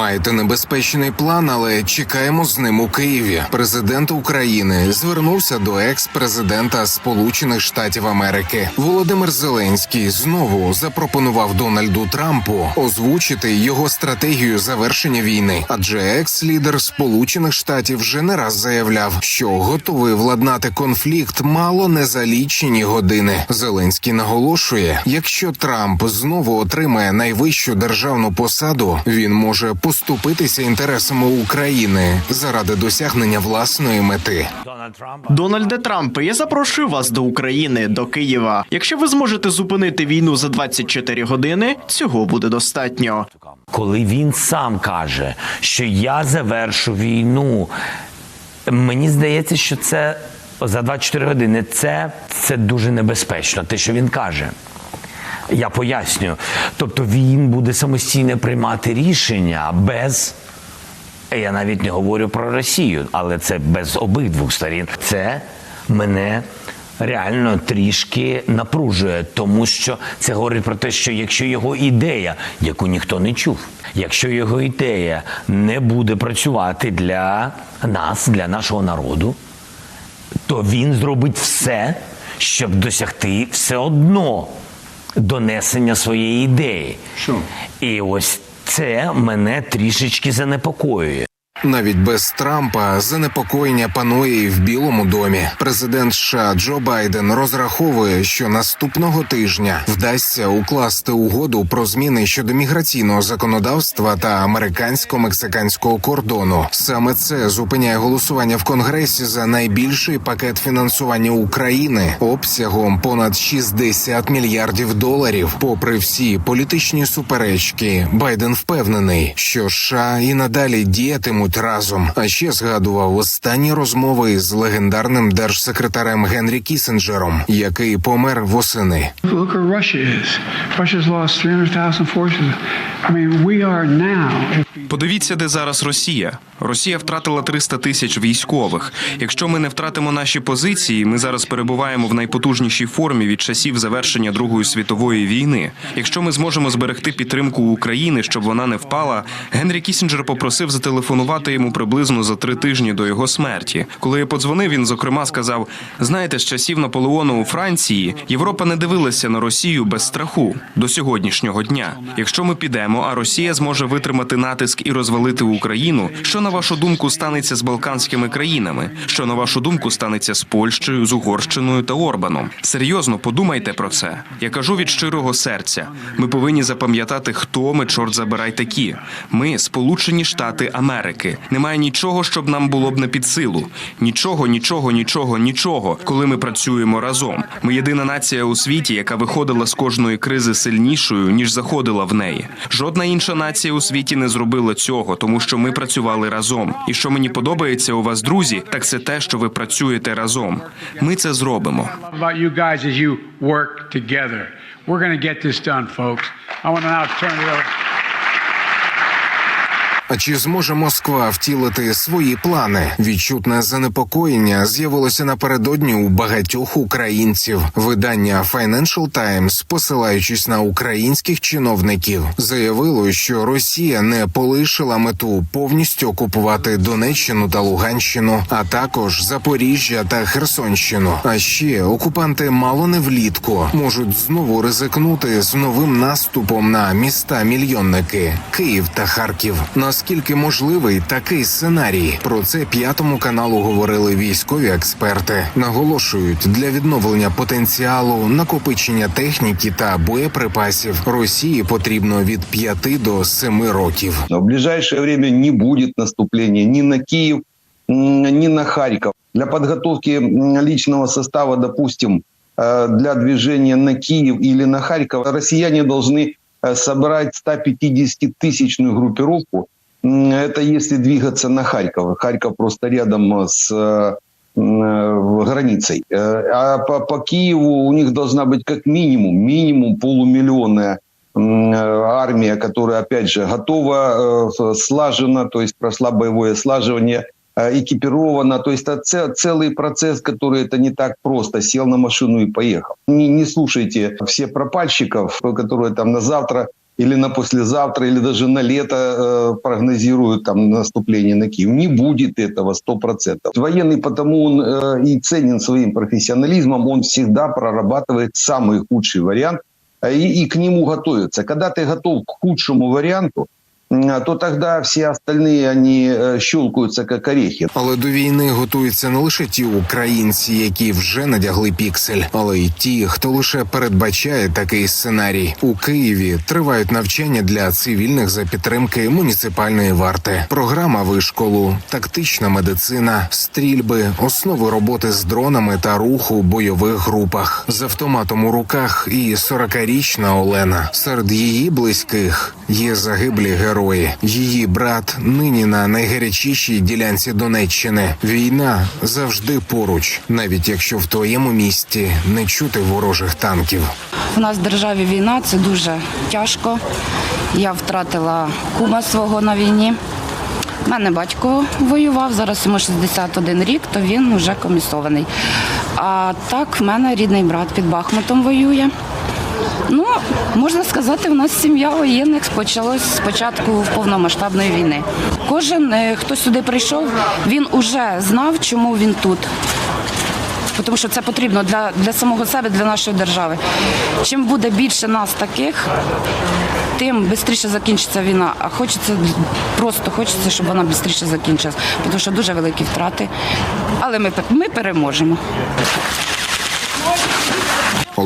Маєте небезпечний план, але чекаємо з ним у Києві. Президент України звернувся до екс-президента Сполучених Штатів Америки. Володимир Зеленський знову запропонував Дональду Трампу озвучити його стратегію завершення війни, адже екс-лідер Сполучених Штатів вже не раз заявляв, що готовий владнати конфлікт мало не за лічені години. Зеленський наголошує, якщо Трамп знову отримає найвищу державну посаду, він може поступитися інтересами України заради досягнення власної мети. Дональде Трампе, я запрошую вас до України, до Києва. Якщо ви зможете зупинити війну за 24 години, цього буде достатньо. коли він сам каже, що я завершу війну. Мені здається, що це за 24 години це, це дуже небезпечно, те, що він каже. Я поясню. Тобто він буде самостійно приймати рішення без. Я навіть не говорю про Росію, але це без обидвох сторін. Це мене реально трішки напружує, тому що це говорить про те, що якщо його ідея, яку ніхто не чув, якщо його ідея не буде працювати для нас, для нашого народу, то він зробить все, щоб досягти все одно донесення своєї ідеї. Що? І ось це мене трішечки занепокоює. Навіть без Трампа занепокоєння панує і в Білому домі. Президент США Джо Байден розраховує, що наступного тижня вдасться укласти угоду про зміни щодо міграційного законодавства та американсько-мексиканського кордону. Саме це зупиняє голосування в Конгресі за найбільший пакет фінансування України обсягом понад 60 мільярдів доларів. Попри всі політичні суперечки, Байден впевнений, що США і надалі діятимуть разом. А ще згадував останні розмови з легендарним держсекретарем Генрі Кісінджером, який помер восени. Look where Russia is. Russia's lost 300,000 forces. I mean, we are now. if we Подивіться, де зараз Росія. Росія втратила 300 тисяч військових. Якщо ми не втратимо наші позиції, ми зараз перебуваємо в найпотужнішій формі від часів завершення Другої світової війни. Якщо ми зможемо зберегти підтримку України, щоб вона не впала, Генрі Кісінджер попросив зателефонувати йому приблизно за три тижні до його смерті. Коли я подзвонив, він зокрема сказав: знаєте, з часів Наполеону у Франції Європа не дивилася на Росію без страху до сьогоднішнього дня. Якщо ми підемо, а Росія зможе витримати натиск і розвалити Україну, що на вашу думку станеться з Балканськими країнами? Що на вашу думку станеться з Польщею, з Угорщиною та Орбаном? Серйозно подумайте про це. Я кажу від щирого серця. Ми повинні запам'ятати, хто ми, чорт забирай такі. Ми Сполучені Штати Америки. Немає нічого, щоб нам було б не під силу. Нічого, нічого, нічого, нічого, коли ми працюємо разом. Ми єдина нація у світі, яка виходила з кожної кризи сильнішою, ніж заходила в неї. Жодна інша нація у світі не зробила цього, тому що ми працювали разом. І що мені подобається у вас, друзі, так це те, що ви працюєте разом. Ми це зробимо. We're going to get this done, folks. I want to now turn it over. А чи зможе Москва втілити свої плани? Відчутне занепокоєння з'явилося напередодні у багатьох українців. Видання Financial Times, посилаючись на українських чиновників, заявило, що Росія не полишила мету повністю окупувати Донеччину та Луганщину, а також Запоріжжя та Херсонщину. А ще окупанти мало не влітку можуть знову ризикнути з новим наступом на міста мільйонники Київ та Харків Наскільки можливий такий сценарій? Про це п'ятому каналу говорили військові експерти. Наголошують для відновлення потенціалу, накопичення техніки та боєприпасів Росії потрібно від 5 до 7 років. В ближайшее время не будет наступления ни на Киев, м, ни на Харьков. Для подготовки м, личного состава, допустим, э, для движения на Киев или на Харьков, россияне должны э, собрать 150-тысячную группировку. Это если двигаться на Харьков. Харьков просто рядом с э, э, границей. Э, А по, по Киеву у них должна быть как минимум, минимум полумиллионная армия, которая, опять же, готова, слажена, то есть прошла боевое слаживание, экипирована. То есть это це- целый процесс, который это не так просто. Сел на машину и поехал. Не, не слушайте все пропальщиков, которые там на завтра или на послезавтра, или даже на лето э, прогнозируют там наступление на Киев. Не будет этого 100%. Военный потому он э, и ценен своим профессионализмом, он всегда прорабатывает самый худший вариант э, и, и к нему готовится. Когда ты готов к худшему варианту, м, то тогда все остальные они э, щелкаются как орехи. Але до війни готуються не лише ті українці, які вже надягли піксель, але й ті, хто лише передбачає такий сценарій. У Києві тривають навчання для цивільних за підтримки муніципальної варти. Програма вишколу, тактична медицина, стрільби, основи роботи з дронами та руху у бойових групах. З автоматом у руках і 40-річна Олена. Серед її близьких є загиблі герої. Її брат нині на найгарячішій ділянці Донеччини. Війна завжди поруч, навіть якщо в твоєму місті не чути ворожих танків. У нас в державі війна, це дуже тяжко. Я втратила кума свого на війні. У мене батько воював, зараз йому 61 рік, то він вже комісований. А так, в мене рідний брат під Бахмутом воює. Ну, можна сказати, у нас сім'я воєнних почалось з початку повномасштабної війни. Кожен, е, хто сюди прийшов, він уже знав, чому він тут. Тому що це потрібно для, для самого себе, для нашої держави. Чим буде більше нас таких, тим швидше закінчиться війна. А хочеться просто хочеться, щоб вона швидше закінчилась, тому що дуже великі втрати. Але ми, ми переможемо.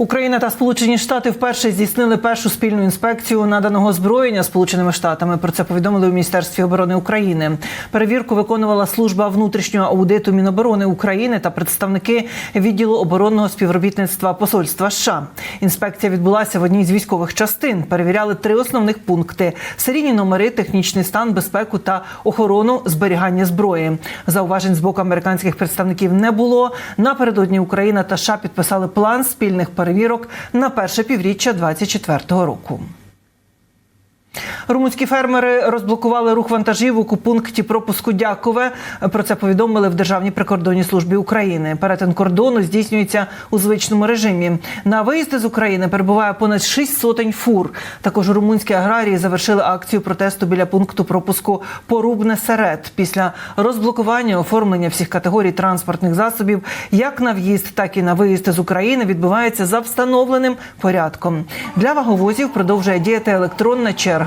Україна та Сполучені Штати вперше здійснили першу спільну інспекцію наданого озброєння Сполученими Штатами. Про це повідомили у Міністерстві оборони України. Перевірку виконувала служба внутрішнього аудиту Міноборони України та представники відділу оборонного співробітництва посольства США. Інспекція відбулася в одній з військових частин. Перевіряли три основних пункти: серійні номери, технічний стан, безпеку та охорону зберігання зброї. Зауважень з боку американських представників не було. Напередодні Україна та США підписали план спільних перевірок на перше півріччя 2024 року. Румунські фермери розблокували рух вантажівок у пункті пропуску Дякове. Про це повідомили в Державній прикордонній службі України. Перетин кордону здійснюється у звичному режимі. На виїзди з України перебуває понад 6 сотень фур. Також румунські аграрії завершили акцію протесту біля пункту пропуску Порубне Серед після розблокування оформлення всіх категорій транспортних засобів, як на в'їзд, так і на виїзд з України відбувається за встановленим порядком. Для ваговозів продовжує діяти електронна черга.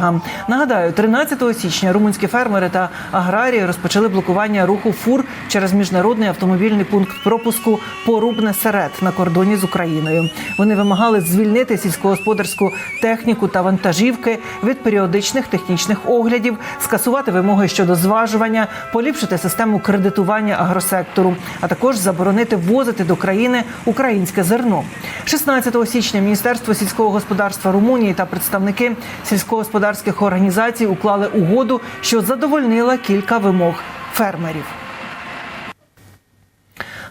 Нагадаю, 13 січня румунські фермери та аграрії розпочали блокування руху фур через міжнародний автомобільний пункт пропуску Порубне Серед на кордоні з Україною. Вони вимагали звільнити сільськогосподарську техніку та вантажівки від періодичних технічних оглядів, скасувати вимоги щодо зважування, поліпшити систему кредитування агросектору, а також заборонити ввозити до країни українське зерно. 16 січня Міністерство сільського господарства Румунії та представники сільськогосподарських організацій уклали угоду, що задовольнила кілька вимог фермерів.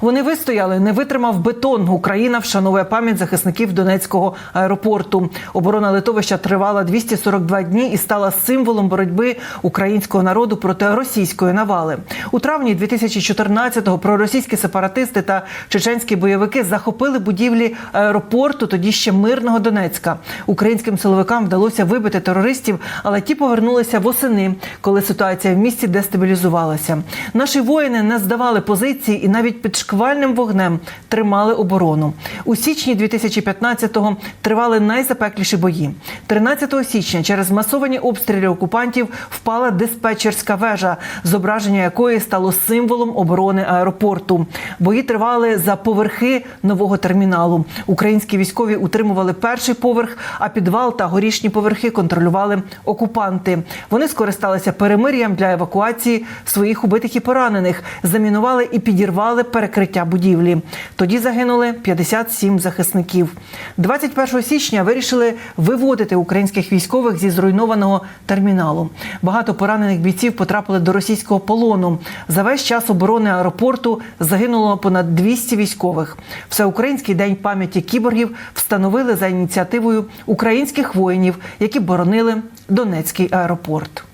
Вони вистояли, не витримав бетон. Україна вшановує пам'ять захисників Донецького аеропорту. Оборона литовища тривала 242 дні і стала символом боротьби українського народу проти російської навали. У травні 2014-го проросійські сепаратисти та чеченські бойовики захопили будівлі аеропорту, тоді ще мирного Донецька. Українським силовикам вдалося вибити терористів, але ті повернулися восени, коли ситуація в місті дестабілізувалася. Наші воїни не здавали позиції і навіть під шквальним вогнем тримали оборону. У січні 2015-го тривали найзапекліші бої. 13 січня через масовані обстріли окупантів впала диспетчерська вежа, зображення якої стало символом оборони аеропорту. Бої тривали за поверхи нового терміналу. Українські військові утримували перший поверх, а підвал та горішні поверхи контролювали окупанти. Вони скористалися перемир'ям для евакуації своїх убитих і поранених, замінували і підірвали перекриття будівлі. Тоді загинули 57 захисників. 21 січня вирішили виводити українських військових зі зруйнованого терміналу. Багато поранених бійців потрапили до російського полону. За весь час оборони аеропорту загинуло понад 200 військових. Всеукраїнський день пам'яті кіборгів встановили за ініціативою українських воїнів, які боронили Донецький аеропорт.